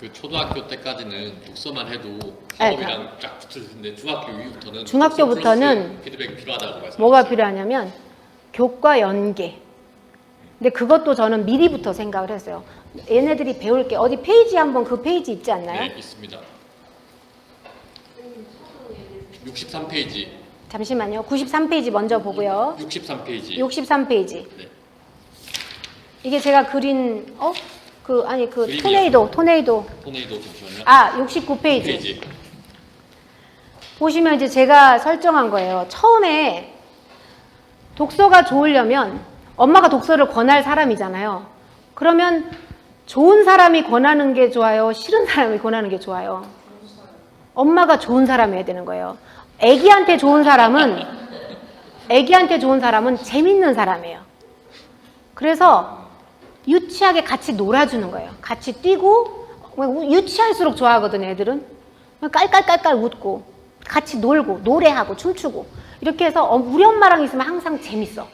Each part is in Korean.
그 초등학교 때까지는 독서만 해도 네, 수업이랑 쫙 붙을 텐데 중학교 이후부터는 중학교부터는 피드백이 필요하다고 말씀하셨어요. 뭐가 필요하냐면 교과 연계. 근데 그것도 저는 미리부터 생각을 했어요. 얘네들이 배울 게 어디 페이지 한번 그 페이지 있지 않나요? 네, 있습니다. 63페이지. 잠시만요. 93페이지 먼저 보고요. 63페이지. 63페이지. 네. 이게 제가 그린 어? 그 아니 그 그림이요? 토네이도 토네이도 토네이도 잠시만요. 아 69페이지. 페이지. 보시면 이제 제가 설정한 거예요. 처음에 독서가 좋으려면 엄마가 독서를 권할 사람이잖아요. 그러면 좋은 사람이 권하는 게 좋아요? 싫은 사람이 권하는 게 좋아요? 엄마가 좋은 사람이어야 되는 거예요. 애기한테 좋은 사람은 애기한테 좋은 사람은 재밌는 사람이에요. 그래서 유치하게 같이 놀아주는 거예요. 같이 뛰고 유치할수록 좋아하거든요. 애들은 깔깔깔깔 웃고 같이 놀고 노래하고 춤추고 이렇게 해서 어, 우리 엄마랑 있으면 항상 재밌어.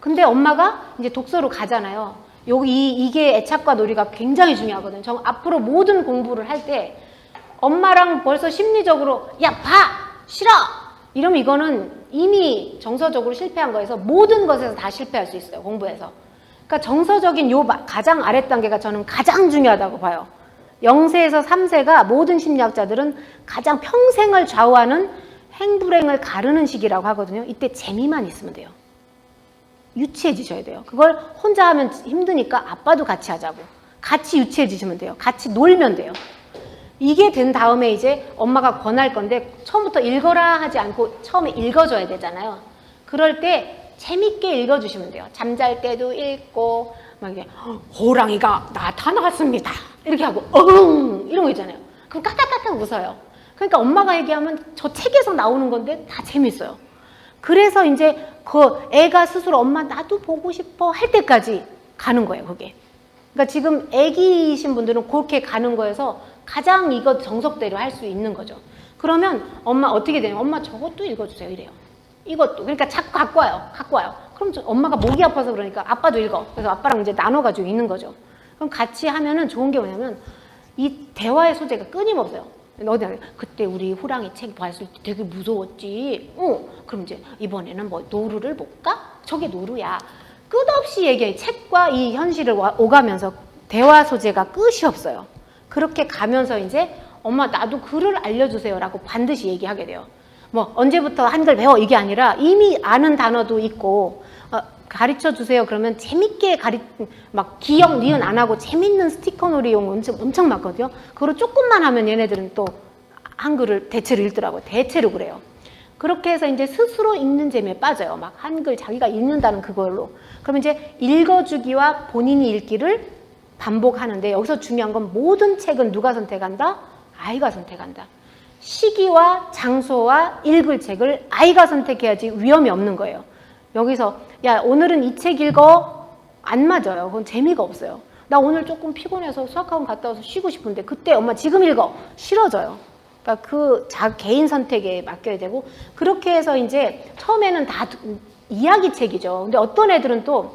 근데 엄마가 이제 독서로 가잖아요. 여기 이, 이게 애착과 놀이가 굉장히 중요하거든요. 저 앞으로 모든 공부를 할 때 엄마랑 벌써 심리적으로 야 봐! 싫어! 이러면 이거는 이미 정서적으로 실패한 거에서 모든 것에서 다 실패할 수 있어요. 공부에서. 그러니까 정서적인 요 마- 가장 아랫 단계가 저는 가장 중요하다고 봐요. 0세에서 3세가 모든 심리학자들은 가장 평생을 좌우하는 행불행을 가르는 시기라고 하거든요. 이때 재미만 있으면 돼요. 유치해지셔야 돼요. 그걸 혼자 하면 힘드니까 아빠도 같이 하자고. 같이 유치해지시면 돼요. 같이 놀면 돼요. 이게 된 다음에 이제 엄마가 권할 건데 처음부터 읽어라 하지 않고 처음에 읽어줘야 되잖아요. 그럴 때 재밌게 읽어주시면 돼요. 잠잘 때도 읽고 막 이게 호랑이가 나타났습니다. 이렇게 하고 응 이런 거 있잖아요. 그럼 까딱까딱 웃어요. 그러니까 엄마가 얘기하면 저 책에서 나오는 건데 다 재밌어요. 그래서 이제 그 애가 스스로 엄마 나도 보고 싶어 할 때까지 가는 거예요, 그게. 그러니까 지금 애기이신 분들은 그렇게 가는 거여서 가장 이거 정석대로 할 수 있는 거죠. 그러면 엄마 어떻게 되냐? 엄마 저것도 읽어주세요. 이래요. 이것도. 그러니까 자꾸 갖고 와요. 갖고 와요. 그럼 저- 엄마가 목이 아파서 그러니까 아빠도 읽어. 그래서 아빠랑 이제 나눠가지고 읽는 거죠. 그럼 같이 하면은 좋은 게 뭐냐면 이 대화의 소재가 끊임없어요. 어디 나 그때 우리 호랑이 책 봤을 때 되게 무서웠지. 어, 그럼 이제 이번에는 뭐 노루를 볼까? 저게 노루야. 끝없이 얘기해. 책과 이 현실을 와- 오가면서 대화 소재가 끝이 없어요. 그렇게 가면서 이제 엄마 나도 글을 알려주세요라고 반드시 얘기하게 돼요. 뭐 언제부터 한글 배워 이게 아니라 이미 아는 단어도 있고 어, 가르쳐 주세요 그러면 재밌게 가리 막 기억 니은 안 하고 재밌는 스티커 놀이용 엄청 엄청 많거든요. 그걸 조금만 하면 얘네들은 또 한글을 대체로 읽더라고요. 대체로 그래요. 그렇게 해서 이제 스스로 읽는 재미에 빠져요. 막 한글 자기가 읽는다는 그걸로. 그러면 이제 읽어주기와 본인이 읽기를 반복하는데 여기서 중요한 건 모든 책은 누가 선택한다? 아이가 선택한다. 시기와 장소와 읽을 책을 아이가 선택해야지 위험이 없는 거예요. 여기서 야 오늘은 이 책 읽어 안 맞아요. 그건 재미가 없어요. 나 오늘 조금 피곤해서 수학학원 갔다 와서 쉬고 싶은데 그때 엄마 지금 읽어 싫어져요. 그러니까 그 자 개인 선택에 맡겨야 되고 그렇게 해서 이제 처음에는 다 이야기 책이죠. 근데 어떤 애들은 또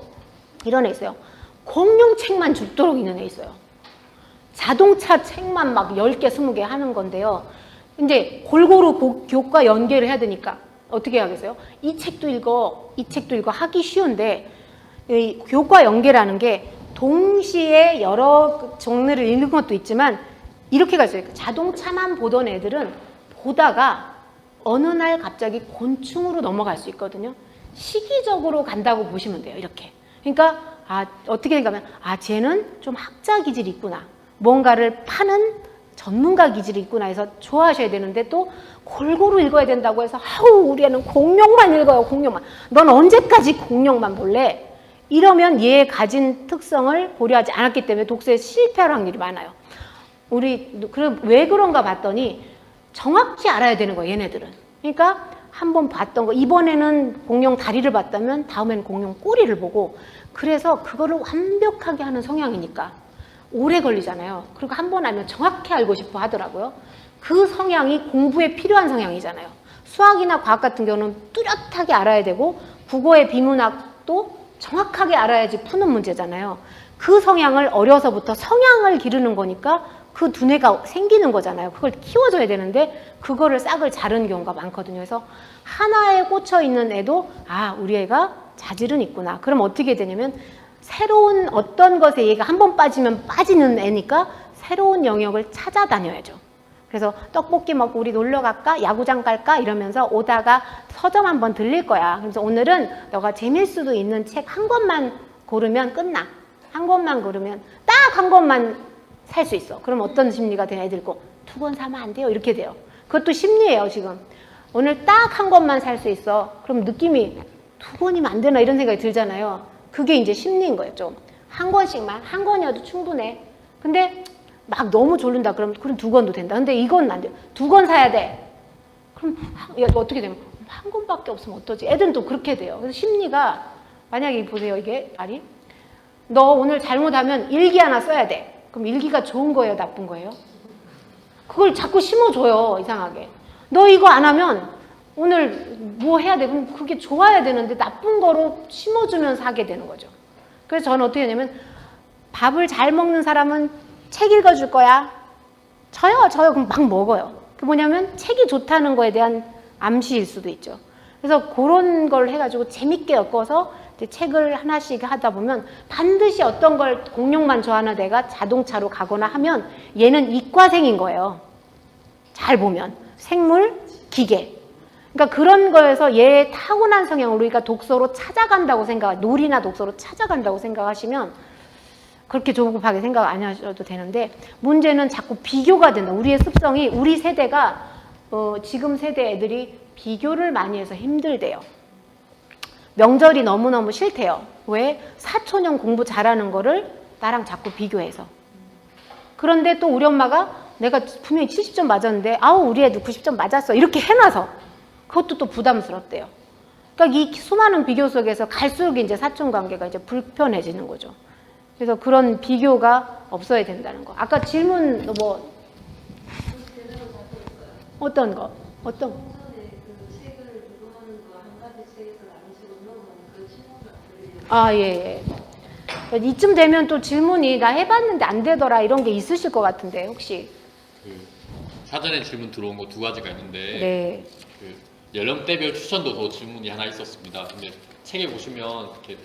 이런 애 있어요. 공룡 책만 죽도록 있는 애 있어요. 자동차 책만 막 10개, 20개 하는 건데요. 이제 골고루 고- 교과 연계를 해야 되니까 어떻게 하겠어요? 이 책도 읽어, 이 책도 읽어 하기 쉬운데 이 교과 연계라는 게 동시에 여러 종류를 읽는 것도 있지만 이렇게 가죠. 자동차만 보던 애들은 보다가 어느 날 갑자기 곤충으로 넘어갈 수 있거든요. 시기적으로 간다고 보시면 돼요. 이렇게. 그러니까 아 어떻게 생각하면 아 쟤는 좀 학자 기질이 있구나. 뭔가를 파는 전문가 기질이 있구나 해서 좋아하셔야 되는데 또 골고루 읽어야 된다고 해서 아우 우리 애는 공룡만 읽어요. 공룡만. 넌 언제까지 공룡만 볼래? 이러면 얘의 가진 특성을 고려하지 않았기 때문에 독서에 실패할 확률이 많아요. 우리 그럼 왜 그런가 봤더니 정확히 알아야 되는 거예요, 얘네들은. 그러니까 한 번 봤던 거 이번에는 공룡 다리를 봤다면 다음에는 공룡 꼬리를 보고 그래서 그거를 완벽하게 하는 성향이니까 오래 걸리잖아요. 그리고 한 번 알면 정확히 알고 싶어 하더라고요. 그 성향이 공부에 필요한 성향이잖아요. 수학이나 과학 같은 경우는 뚜렷하게 알아야 되고 국어의 비문학도 정확하게 알아야지 푸는 문제잖아요. 그 성향을 어려서부터 성향을 기르는 거니까 그 두뇌가 생기는 거잖아요. 그걸 키워줘야 되는데 그거를 싹을 자르는 경우가 많거든요. 그래서 하나에 꽂혀 있는 애도 아 우리 애가 자질은 있구나. 그럼 어떻게 되냐면 새로운 어떤 것에 얘가 한 번 빠지면 빠지는 애니까 새로운 영역을 찾아다녀야죠. 그래서 떡볶이 먹고 우리 놀러 갈까? 야구장 갈까? 이러면서 오다가 서점 한 번 들릴 거야. 그래서 오늘은 너가 재밀 수도 있는 책 한 권만 고르면 끝나. 한 권만 고르면 딱 한 권만 살 수 있어. 그럼 어떤 심리가 되냐? 애들 거두권 사면 안 돼요. 이렇게 돼요. 그것도 심리예요, 지금. 오늘 딱 한 권만 살 수 있어. 그럼 느낌이 두 권이면 안 되나 이런 생각이 들잖아요. 그게 이제 심리인 거예요, 좀. 한 권씩만. 한 권이어도 충분해. 근데 막 너무 졸린다. 그럼 그럼 두 권도 된다. 근데 이건 안 돼. 두 권 사야 돼. 그럼 한- 야, 어떻게 되면 한 권밖에 없으면 어떠지? 애들은 또 그렇게 돼요. 그래서 심리가 만약에 보세요, 이게 말이 너 오늘 잘못하면 일기 하나 써야 돼. 그럼 일기가 좋은 거예요, 나쁜 거예요? 그걸 자꾸 심어줘요, 이상하게. 너 이거 안 하면 오늘 뭐 해야 돼? 그럼 그게 좋아야 되는데 나쁜 거로 심어주면서 하게 되는 거죠. 그래서 저는 어떻게 하냐면 밥을 잘 먹는 사람은 책 읽어줄 거야. 저요, 저요. 그럼 막 먹어요. 그 뭐냐면 책이 좋다는 거에 대한 암시일 수도 있죠. 그래서 그런 걸 해가지고 재밌게 엮어서 책을 하나씩 하다 보면 반드시 어떤 걸 공룡만 좋아하는 애가 자동차로 가거나 하면 얘는 이과생인 거예요. 잘 보면. 생물, 기계. 그러니까 그런 거에서 얘의 타고난 성향을 우리가 독서로 찾아간다고 생각, 놀이나 독서로 찾아간다고 생각하시면 그렇게 조급하게 생각 안 하셔도 되는데 문제는 자꾸 비교가 된다. 우리의 습성이 우리 세대가 어, 지금 세대 애들이 비교를 많이 해서 힘들대요. 명절이 너무너무 싫대요. 왜? 사촌형 공부 잘하는 거를 나랑 자꾸 비교해서. 그런데 또 우리 엄마가 내가 분명히 70점 맞았는데 아우 우리 애도 90점 맞았어. 이렇게 해놔서 그것도 또 부담스럽대요. 그러니까 이 수많은 비교 속에서 갈수록 이제 사촌 관계가 이제 불편해지는 거죠. 그래서 그런 비교가 없어야 된다는 거. 아까 질문 뭐 어떤 거? 어떤 거? 아, 예, 예. 이쯤 되면 또 질문이 나 해봤는데 안 되더라 이런 게 있으실 것 같은데 혹시 그 사전에 질문 들어온 거 두 가지가 있는데 네 그 연령대별 추천도서 질문이 하나 있었습니다. 근데 책에 보시면 이렇게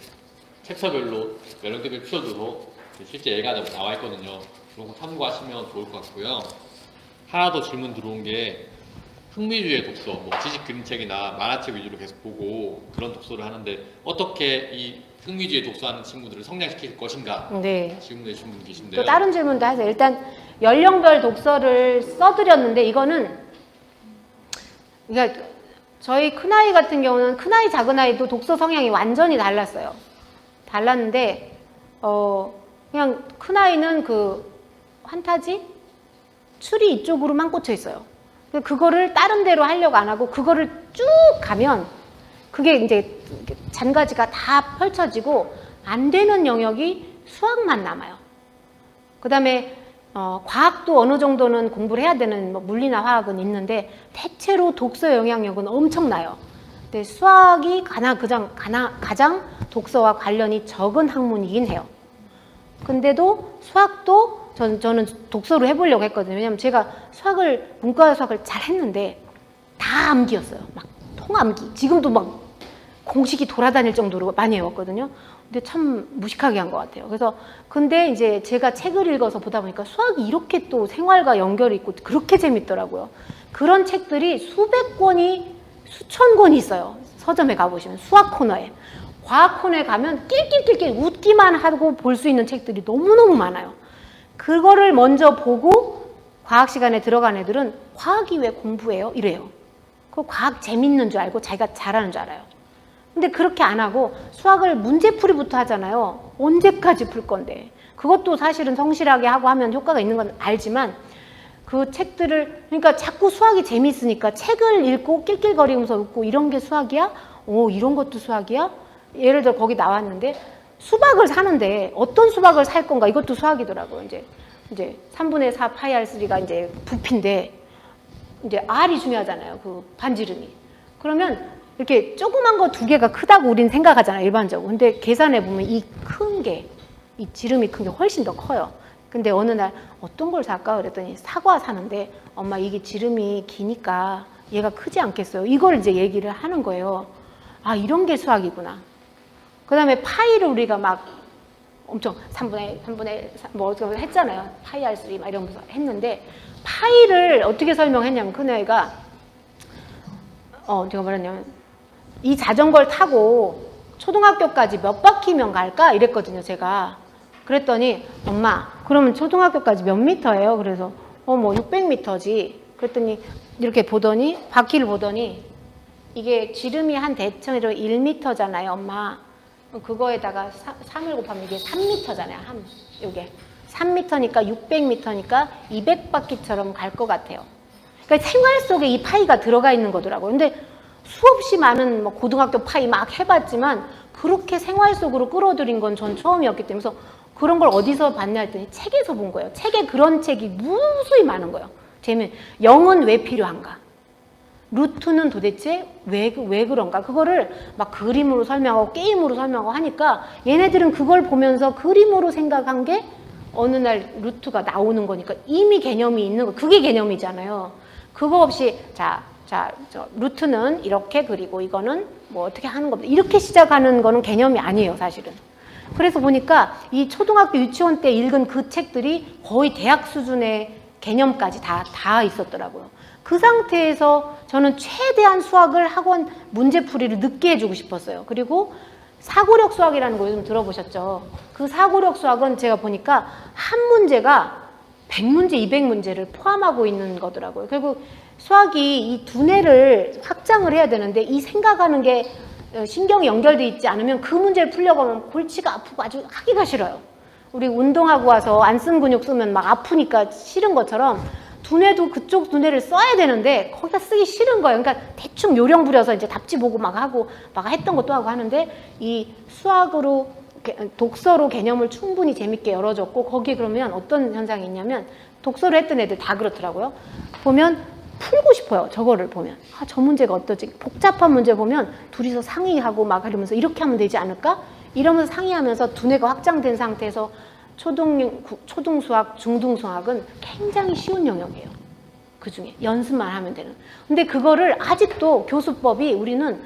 챕터별로 연령대별 추천도서 실제 애가 나와 있거든요. 그런 거 참고하시면 좋을 것 같고요. 하나 더 질문 들어온 게 흥미주의 독서, 뭐 지식 그림책이나 만화책 위주로 계속 보고 그런 독서를 하는데 어떻게 이 흥미주의 독서하는 친구들을 성장시킬 것인가 네. 질문 내주신 분 계신데요. 또 다른 질문도 하세요. 일단 연령별 독서를 써드렸는데 이거는 그러니까 저희 큰아이 같은 경우는 큰아이 작은아이도 독서 성향이 완전히 달랐어요. 달랐는데 어 그냥 큰아이는 그 환타지 추리 이쪽으로만 꽂혀 있어요. 그거를 다른 데로 하려고 안 하고 그거를 쭉 가면 그게 이제 잔가지가 다 펼쳐지고 안 되는 영역이 수학만 남아요. 그 다음에 어, 과학도 어느 정도는 공부를 해야 되는 뭐 물리나 화학은 있는데 대체로 독서 영향력은 엄청나요. 근데 수학이 가장 가장 가장, 가장 독서와 관련이 적은 학문이긴 해요. 근데도 수학도 전, 저는 독서로 해보려고 했거든요. 왜냐면 제가 수학을 문과 수학을 잘 했는데 다 암기였어요. 막 통암기. 지금도 막 공식이 돌아다닐 정도로 많이 외웠거든요. 근데 참 무식하게 한 것 같아요. 그래서 근데 이제 제가 책을 읽어서 보다 보니까 수학이 이렇게 또 생활과 연결이 있고 그렇게 재밌더라고요. 그런 책들이 수백 권이 수천 권이 있어요. 서점에 가보시면 수학 코너에. 과학 코너에 가면 낄낄낄낄 웃기만 하고 볼 수 있는 책들이 너무너무 많아요. 그거를 먼저 보고 과학 시간에 들어간 애들은 과학이 왜 공부해요? 이래요. 그 과학 재밌는 줄 알고 자기가 잘하는 줄 알아요. 근데 그렇게 안 하고 수학을 문제풀이부터 하잖아요. 언제까지 풀 건데. 그것도 사실은 성실하게 하고 하면 효과가 있는 건 알지만 그 책들을 그러니까 자꾸 수학이 재밌으니까 책을 읽고 낄낄거리면서 웃고 이런 게 수학이야? 오 이런 것도 수학이야? 예를 들어 거기 나왔는데 수박을 사는데 어떤 수박을 살 건가 이것도 수학이더라고요. 이제 이제 3분의 4 파이 r 3가 이제 부피인데 이제 R이 중요하잖아요. 그 반지름이. 그러면 이렇게 조그만 거 두 개가 크다고 우린 생각하잖아요. 일반적으로. 근데 계산해 보면 이 큰 게, 이 지름이 큰 게 훨씬 더 커요. 근데 어느 날 어떤 걸 살까 그랬더니 사과 사는데 엄마 이게 지름이 기니까 얘가 크지 않겠어요. 이걸 이제 얘기를 하는 거예요. 아 이런 게 수학이구나. 그 다음에 파이를 우리가 막 엄청 3분의 3분의 뭐 어떻게 했잖아요. 파이 할 수, 막 이러면서 했는데 파이를 어떻게 설명했냐면 큰애가 어 제가 말했냐면 이 자전거를 타고 초등학교까지 몇 바퀴면 갈까 이랬거든요. 제가 그랬더니 엄마 그러면 초등학교까지 몇 미터예요? 그래서 어 뭐 600미터지. 그랬더니 이렇게 보더니 바퀴를 보더니 이게 지름이 한 대충으로 1미터잖아요, 엄마. 그거에다가 3 을 곱하면 이게 3미터잖아요. 한 요게 3미터니까 600미터니까 200바퀴처럼 갈 것 같아요. 그러니까 생활 속에 이 파이가 들어가 있는 거더라고요. 근데 수없이 많은 뭐 고등학교 파이 막 해봤지만 그렇게 생활 속으로 끌어들인 건 전 처음이었기 때문에 그런 걸 어디서 봤냐 했더니 책에서 본 거예요. 책에 그런 책이 무수히 많은 거예요. 재미 0은 왜 필요한가? 루트는 도대체 왜, 왜 그런가? 그거를 막 그림으로 설명하고 게임으로 설명하고 하니까 얘네들은 그걸 보면서 그림으로 생각한 게 어느 날 루트가 나오는 거니까 이미 개념이 있는 거, 그게 개념이잖아요. 그거 없이 자, 자, 저 루트는 이렇게 그리고 이거는 뭐 어떻게 하는 겁니다. 이렇게 시작하는 거는 개념이 아니에요, 사실은. 그래서 보니까 이 초등학교 유치원 때 읽은 그 책들이 거의 대학 수준의 개념까지 다, 다 있었더라고요. 그 상태에서 저는 최대한 수학을 학원 문제풀이를 늦게 해주고 싶었어요. 그리고 사고력 수학이라는 거 요즘 들어보셨죠? 그 사고력 수학은 제가 보니까 한 문제가 100문제, 200문제를 포함하고 있는 거더라고요. 결국 수학이 이 두뇌를 확장을 해야 되는데 이 생각하는 게 어, 신경이 연결돼 있지 않으면 그 문제를 풀려고 하면 골치가 아프고 아주 하기가 싫어요. 우리 운동하고 와서 안 쓴 근육 쓰면 막 아프니까 싫은 것처럼 두뇌도 그쪽 두뇌를 써야 되는데 거기다 쓰기 싫은 거예요. 그러니까 대충 요령 부려서 이제 답지 보고 막 하고 막 했던 것도 하고 하는데 이 수학으로 개- 독서로 개념을 충분히 재밌게 열어줬고 거기에 그러면 어떤 현상이 있냐면 독서를 했던 애들 다 그렇더라고요. 보면 풀고 싶어요. 저거를 보면. 아, 저 문제가 어떠지? 복잡한 문제 보면 둘이서 상의하고 막 이러면서 이렇게 하면 되지 않을까? 이러면서 상의하면서 두뇌가 확장된 상태에서 초등, 구- 초등 수학, 중등 수학은 굉장히 쉬운 영역이에요. 그 중에 연습만 하면 되는. 근데 그거를 아직도 교수법이 우리는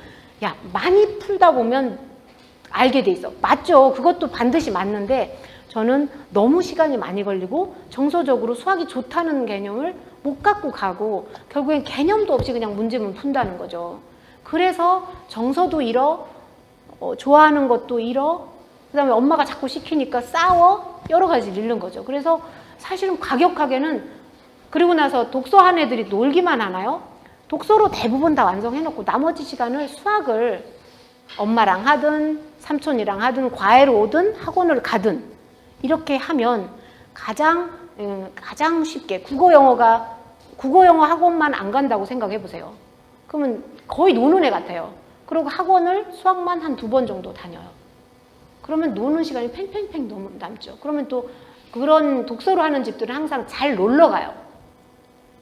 야, 많이 풀다 보면 알게 돼 있어. 맞죠. 그것도 반드시 맞는데 저는 너무 시간이 많이 걸리고 정서적으로 수학이 좋다는 개념을 못 갖고 가고 결국엔 개념도 없이 그냥 문제만 푼다는 거죠. 그래서 정서도 잃어, 어, 좋아하는 것도 잃어, 그 다음에 엄마가 자꾸 시키니까 싸워, 여러 가지 잃는 거죠. 그래서 사실은 과격하게는 그리고 나서 독서한 애들이 놀기만 하나요? 독서로 대부분 다 완성해놓고 나머지 시간을 수학을 엄마랑 하든 삼촌이랑 하든 과외로 오든 학원을 가든 이렇게 하면 가장 음, 가장 쉽게 국어 영어가 국어 영어 학원만 안 간다고 생각해 보세요. 그러면 거의 노는 애 같아요. 그리고 학원을 수학만 한 두 번 정도 다녀요. 그러면 노는 시간이 팽팽팽 넘- 남죠. 그러면 또 그런 독서로 하는 집들은 항상 잘 놀러 가요.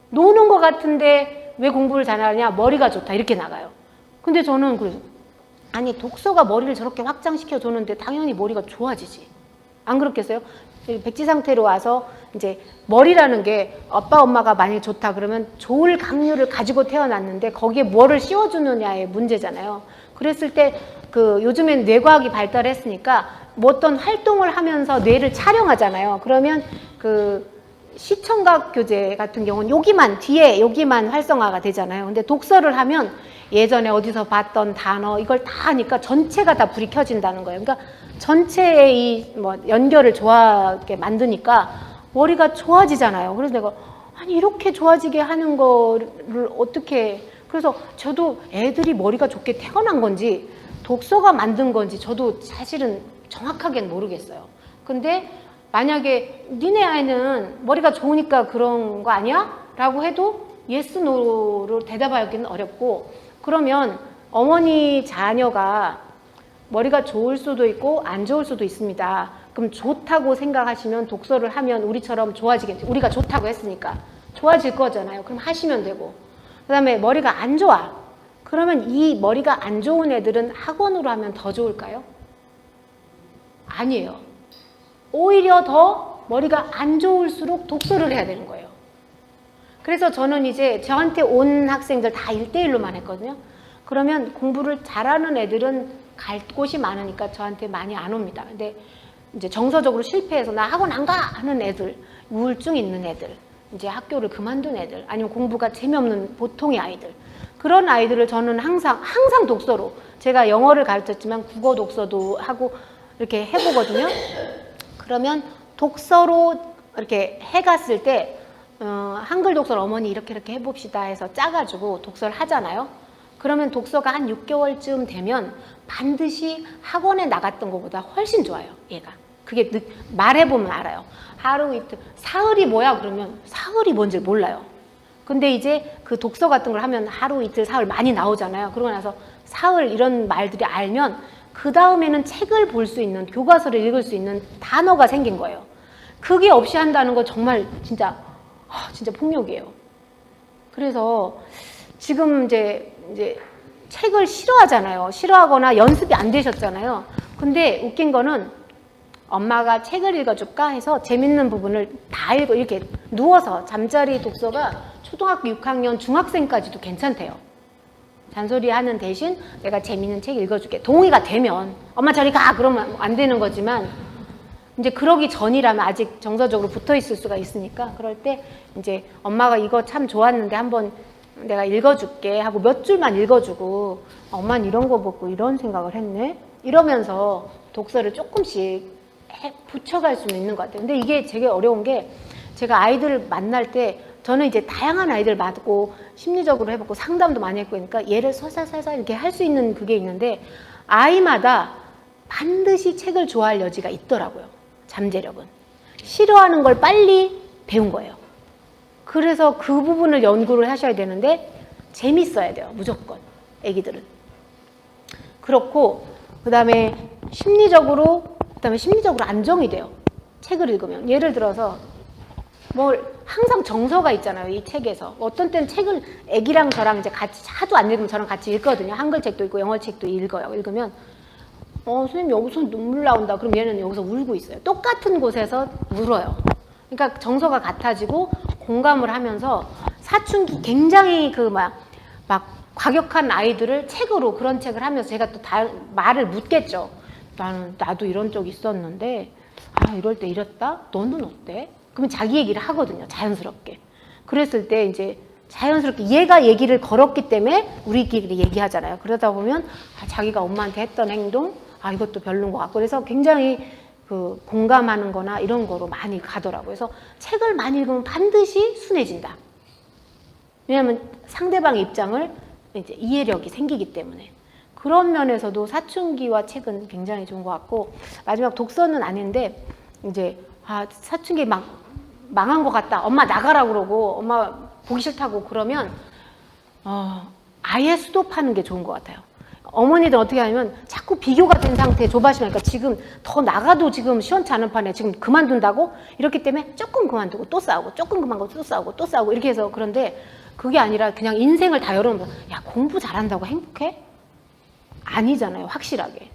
노는 것 같은데 왜 공부를 잘하냐? 머리가 좋다. 이렇게 나가요. 근데 저는 그래서 아니 독서가 머리를 저렇게 확장시켜 주는데 당연히 머리가 좋아지지. 안 그렇겠어요? 이 백지 상태로 와서 이제 머리라는 게 아빠 엄마가 만약에 좋다 그러면 좋을 강류를 가지고 태어났는데 거기에 뭐를 씌워주느냐의 문제잖아요. 그랬을 때 그 요즘엔 뇌과학이 발달했으니까 뭐 어떤 활동을 하면서 뇌를 촬영하잖아요. 그러면 그 시청각 교재 같은 경우는 여기만 뒤에 여기만 활성화가 되잖아요. 근데 독서를 하면 예전에 어디서 봤던 단어 이걸 다 하니까 전체가 다 불이 켜진다는 거예요. 그러니까 전체의 이 뭐 연결을 좋아하게 만드니까 머리가 좋아지잖아요. 그래서 내가 아니 이렇게 좋아지게 하는 거를 어떻게 그래서 저도 애들이 머리가 좋게 태어난 건지 독서가 만든 건지 저도 사실은 정확하게는 모르겠어요. 근데 만약에 니네 아이는 머리가 좋으니까 그런 거 아니야? 라고 해도 예스 노로 대답하기는 어렵고 그러면 어머니 자녀가 머리가 좋을 수도 있고 안 좋을 수도 있습니다. 그럼 좋다고 생각하시면 독서를 하면 우리처럼 좋아지겠죠. 우리가 좋다고 했으니까 좋아질 거잖아요. 그럼 하시면 되고. 그 다음에 머리가 안 좋아. 그러면 이 머리가 안 좋은 애들은 학원으로 하면 더 좋을까요? 아니에요. 오히려 더 머리가 안 좋을수록 독서를 해야 되는 거예요. 그래서 저는 이제 저한테 온 학생들 다 1대1로만 했거든요. 그러면 공부를 잘하는 애들은 갈 곳이 많으니까 저한테 많이 안 옵니다. 근데 이제 정서적으로 실패해서 나 학원 안 가! 하는 애들, 우울증 있는 애들, 이제 학교를 그만둔 애들, 아니면 공부가 재미없는 보통의 아이들. 그런 아이들을 저는 항상, 항상 독서로, 제가 영어를 가르쳤지만 국어 독서도 하고 이렇게 해보거든요. 그러면 독서로 이렇게 해갔을 때 어, 한글 독서를 어머니 이렇게 이렇게 해봅시다 해서 짜가지고 독서를 하잖아요. 그러면 독서가 한 6개월쯤 되면 반드시 학원에 나갔던 것보다 훨씬 좋아요. 얘가. 그게 느- 말해보면 알아요. 하루 이틀 사흘이 뭐야 그러면 사흘이 뭔지 몰라요. 근데 이제 그 독서 같은 걸 하면 하루 이틀 사흘 많이 나오잖아요. 그러고 나서 사흘 이런 말들이 알면 그 다음에는 책을 볼 수 있는 교과서를 읽을 수 있는 단어가 생긴 거예요. 그게 없이 한다는 거 정말 진짜 아, 진짜 폭력이에요. 그래서 지금 이제 이제 책을 싫어하잖아요. 싫어하거나 연습이 안 되셨잖아요. 근데 웃긴 거는 엄마가 책을 읽어줄까 해서 재밌는 부분을 다 읽어 이렇게 누워서 잠자리 독서가 초등학교 6학년 중학생까지도 괜찮대요. 잔소리 하는 대신 내가 재밌는 책 읽어줄게. 동의가 되면 엄마 저리 가 그러면 안 되는 거지만 이제 그러기 전이라면 아직 정서적으로 붙어 있을 수가 있으니까 그럴 때 이제 엄마가 이거 참 좋았는데 한번 내가 읽어줄게 하고 몇 줄만 읽어주고 엄마는 이런 거 보고 이런 생각을 했네 이러면서 독서를 조금씩 해- 붙여갈 수는 있는 것 같아요. 근데 이게 되게 어려운 게 제가 아이들을 만날 때 저는 이제 다양한 아이들 맡고 심리적으로 해보고 상담도 많이 했고 그러니까 얘를 살살살살 이렇게 할 수 있는 그게 있는데 아이마다 반드시 책을 좋아할 여지가 있더라고요. 잠재력은. 싫어하는 걸 빨리 배운 거예요. 그래서 그 부분을 연구를 하셔야 되는데 재밌어야 돼요. 무조건. 애기들은. 그렇고 그 다음에 심리적으로 그다음에 심리적으로 안정이 돼요. 책을 읽으면 예를 들어서 뭐 항상 정서가 있잖아요. 이 책에서 어떤 때는 책을 애기랑 저랑 이제 같이 하도 안 읽으면 저랑 같이 읽거든요. 한글 책도 있고 영어 책도 읽어요. 읽으면 어 선생님 여기서 눈물 나온다. 그럼 얘는 여기서 울고 있어요. 똑같은 곳에서 울어요. 그러니까 정서가 같아지고 공감을 하면서 사춘기 굉장히 그 막막 과격한 아이들을 책으로 그런 책을 하면서 제가 또 다 말을 묻겠죠. 나는 나도 이런 적 있었는데 아 이럴 때 이랬다. 너는 어때? 그러면 자기 얘기를 하거든요. 자연스럽게. 그랬을 때 이제 자연스럽게 얘가 얘기를 걸었기 때문에 우리끼리 얘기하잖아요. 그러다 보면 아, 자기가 엄마한테 했던 행동 아 이것도 별론 것 같고 그래서 굉장히 그 공감하는 거나 이런 거로 많이 가더라고요. 그래서 책을 많이 읽으면 반드시 순해진다. 왜냐하면 상대방의 입장을 이제 이해력이 생기기 때문에 그런 면에서도 사춘기와 책은 굉장히 좋은 것 같고 마지막 독서는 아닌데 이제 아 사춘기 막 망한 것 같다 엄마 나가라 그러고 엄마 보기 싫다고 그러면 어 아예 스톱하는 게 좋은 것 같아요. 어머니들 어떻게 하냐면 자꾸 비교가 된 상태에 조바심하니까 지금 더 나가도 지금 시원치 않은 판에 지금 그만둔다고 이렇기 때문에 조금 그만두고 또 싸우고 조금 그만두고 또 싸우고 또 싸우고 이렇게 해서 그런데 그게 아니라 그냥 인생을 다 열어놓으면 야 공부 잘한다고 행복해? 아니잖아요 확실하게.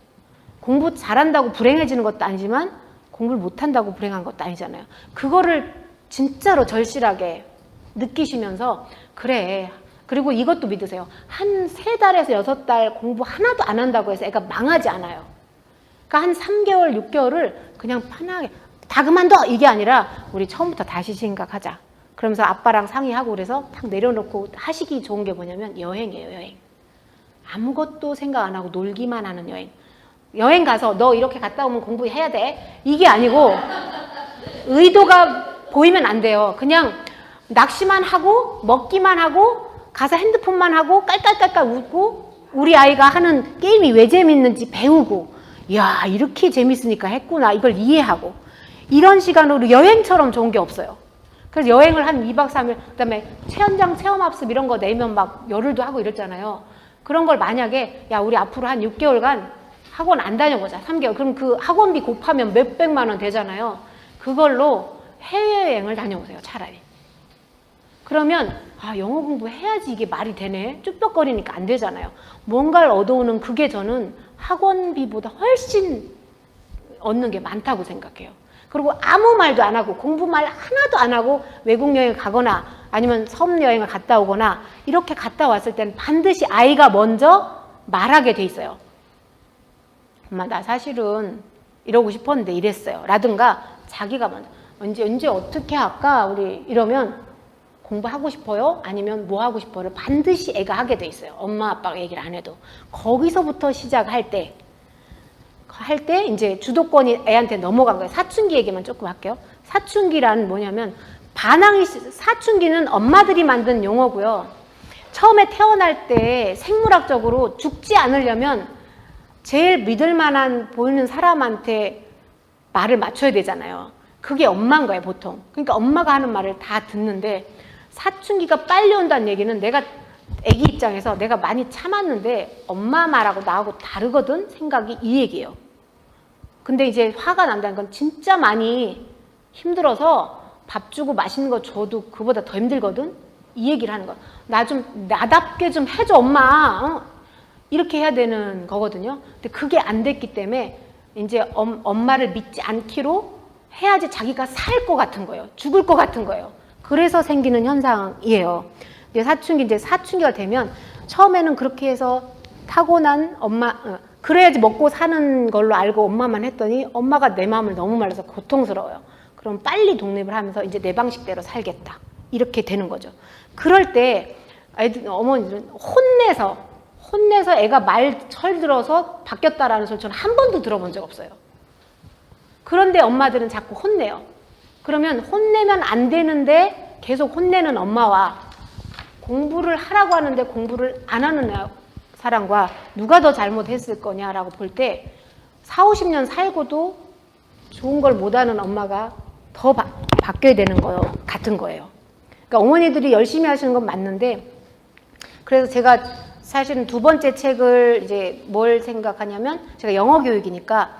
공부 잘한다고 불행해지는 것도 아니지만 공부를 못한다고 불행한 것도 아니잖아요. 그거를 진짜로 절실하게 느끼시면서 그래 그리고 이것도 믿으세요. 한 세 달에서 여섯 달 공부 하나도 안 한다고 해서 애가 망하지 않아요. 그러니까 한 3개월, 6개월을 그냥 편하게 다 그만둬! 이게 아니라 우리 처음부터 다시 생각하자. 그러면서 아빠랑 상의하고 그래서 탁 내려놓고 하시기 좋은 게 뭐냐면 여행이에요, 여행. 아무것도 생각 안 하고 놀기만 하는 여행. 여행 가서 너 이렇게 갔다 오면 공부해야 돼. 이게 아니고 의도가 보이면 안 돼요. 그냥 낚시만 하고 먹기만 하고 가서 핸드폰만 하고 깔깔깔깔 웃고 우리 아이가 하는 게임이 왜 재밌는지 배우고 야 이렇게 재밌으니까 했구나 이걸 이해하고 이런 시간으로 여행처럼 좋은 게 없어요. 그래서 여행을 한 2박 3일 그다음에 체험장 체험 학습 이런 거 내면 막 열흘도 하고 이랬잖아요. 그런 걸 만약에 야 우리 앞으로 한 6개월간 학원 안 다녀보자 3개월 그럼 그 학원비 곱하면 몇백만 원 되잖아요. 그걸로 해외여행을 다녀오세요 차라리. 그러면 아 영어 공부해야지 이게 말이 되네 쭈뼛거리니까 안 되잖아요 뭔가를 얻어오는 그게 저는 학원비보다 훨씬 얻는 게 많다고 생각해요 그리고 아무 말도 안 하고 공부 말 하나도 안 하고 외국 여행 가거나 아니면 섬 여행을 갔다 오거나 이렇게 갔다 왔을 때는 반드시 아이가 먼저 말하게 돼 있어요. 엄마 나 사실은 이러고 싶었는데 이랬어요. 라든가 자기가 먼저 언제 언제 어떻게 할까 우리 이러면 공부하고 싶어요? 아니면 뭐 하고 싶어를 반드시 애가 하게 돼 있어요. 엄마 아빠가 얘기를 안 해도 거기서부터 시작할 때 할 때 이제 주도권이 애한테 넘어간 거예요. 사춘기 얘기만 조금 할게요. 사춘기란 뭐냐면 반항이 시- 사춘기는 엄마들이 만든 용어고요. 처음에 태어날 때 생물학적으로 죽지 않으려면 제일 믿을 만한 보이는 사람한테 말을 맞춰야 되잖아요. 그게 엄마인 거예요, 보통. 그러니까 엄마가 하는 말을 다 듣는데 사춘기가 빨리 온다는 얘기는 내가 아기 입장에서 내가 많이 참았는데 엄마 말하고 나하고 다르거든 생각이 이 얘기예요. 근데 이제 화가 난다는 건 진짜 많이 힘들어서 밥 주고 맛있는 거 줘도 그보다 더 힘들거든 이 얘기를 하는 거야. 나좀 나답게 좀 해줘 엄마. 어? 이렇게 해야 되는 거거든요. 근데 그게 안 됐기 때문에 이제 엄, 엄마를 믿지 않기로 해야지 자기가 살 것 같은 거예요. 죽을 것 같은 거예요. 그래서 생기는 현상이에요. 이제 사춘기 이제 사춘기가 되면 처음에는 그렇게 해서 타고난 엄마 어, 그래야지 먹고 사는 걸로 알고 엄마만 했더니 엄마가 내 마음을 너무 말라서 고통스러워요. 그럼 빨리 독립을 하면서 이제 내 방식대로 살겠다. 이렇게 되는 거죠. 그럴 때 애들 어머니들은 혼내서 혼내서 애가 말 철들어서 바뀌었다라는 소리 저는 한 번도 들어본 적 없어요. 그런데 엄마들은 자꾸 혼내요. 그러면 혼내면 안 되는데 계속 혼내는 엄마와 공부를 하라고 하는데 공부를 안 하는 사람과 누가 더 잘못했을 거냐라고 볼 때 4, 50년 살고도 좋은 걸 못하는 엄마가 더 바, 바뀌어야 되는 거요 같은 거예요. 그러니까 어머니들이 열심히 하시는 건 맞는데 그래서 제가 사실은 두 번째 책을 이제 뭘 생각하냐면 제가 영어 교육이니까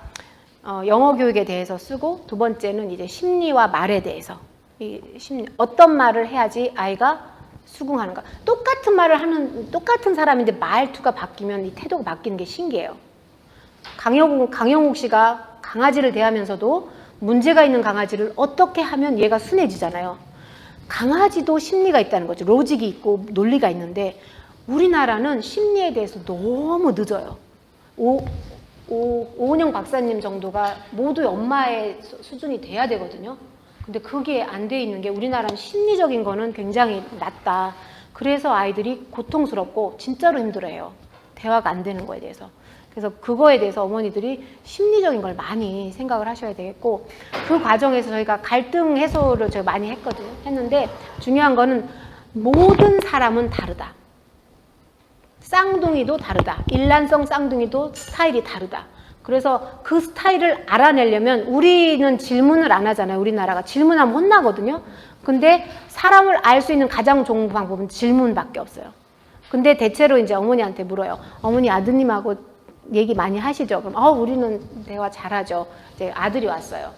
어, 영어 교육에 대해서 쓰고 두 번째는 이제 심리와 말에 대해서 이 심리, 어떤 말을 해야지 아이가 수긍하는가 똑같은 말을 하는 똑같은 사람인데 말투가 바뀌면 이 태도가 바뀌는 게 신기해요. 강영욱, 강영욱 씨가 강아지를 대하면서도 문제가 있는 강아지를 어떻게 하면 얘가 순해지잖아요. 강아지도 심리가 있다는 거죠. 로직이 있고 논리가 있는데 우리나라는 심리에 대해서 너무 늦어요. 오, 오, 오은영 박사님 정도가 모두 엄마의 수- 수준이 돼야 되거든요. 근데 그게 안 돼 있는 게 우리나라는 심리적인 거는 굉장히 낮다. 그래서 아이들이 고통스럽고 진짜로 힘들어해요. 대화가 안 되는 거에 대해서. 그래서 그거에 대해서 어머니들이 심리적인 걸 많이 생각을 하셔야 되겠고 그 과정에서 저희가 갈등 해소를 저희 많이 했거든요. 했는데 중요한 거는 모든 사람은 다르다. 쌍둥이도 다르다. 일란성 쌍둥이도 스타일이 다르다. 그래서 그 스타일을 알아내려면 우리는 질문을 안 하잖아요. 우리나라가 질문하면 혼나거든요. 근데 사람을 알 수 있는 가장 좋은 방법은 질문밖에 없어요. 근데 대체로 이제 어머니한테 물어요. 어머니 아드님하고 얘기 많이 하시죠? 그럼 어 우리는 대화 잘하죠. 이제 아들이 왔어요.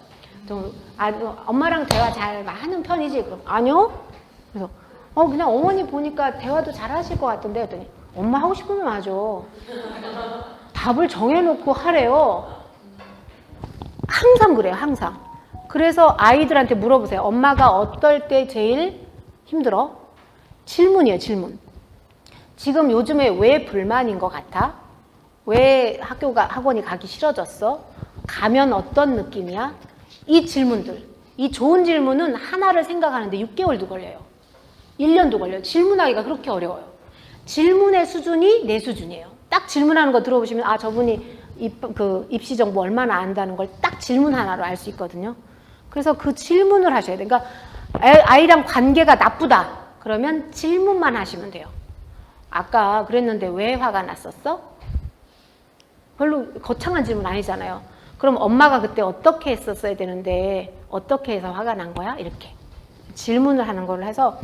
좀 아, 엄마랑 대화 잘 하는 편이지? 그럼 아니요. 그래서 어 그냥 어머니 보니까 대화도 잘 하실 것 같던데 했더니 엄마 하고 싶으면 하죠. 답을 정해놓고 하래요. 항상 그래요, 항상. 그래서 아이들한테 물어보세요. 엄마가 어떨 때 제일 힘들어? 질문이에요, 질문. 지금 요즘에 왜 불만인 것 같아? 왜 학교가 학원이 가기 싫어졌어? 가면 어떤 느낌이야? 이 질문들. 이 좋은 질문은 하나를 생각하는데 6개월도 걸려요. 1년도 걸려요. 질문하기가 그렇게 어려워요. 질문의 수준이 내 수준이에요. 딱 질문하는 거 들어보시면 아 저분이 입, 그 입시 정보 얼마나 안다는 걸 딱 질문 하나로 알 수 있거든요. 그래서 그 질문을 하셔야 돼요. 그러니까 애- 아이랑 관계가 나쁘다. 그러면 질문만 하시면 돼요. 아까 그랬는데 왜 화가 났었어? 별로 거창한 질문 아니잖아요. 그럼 엄마가 그때 어떻게 했었어야 되는데 어떻게 해서 화가 난 거야? 이렇게 질문을 하는 걸로 해서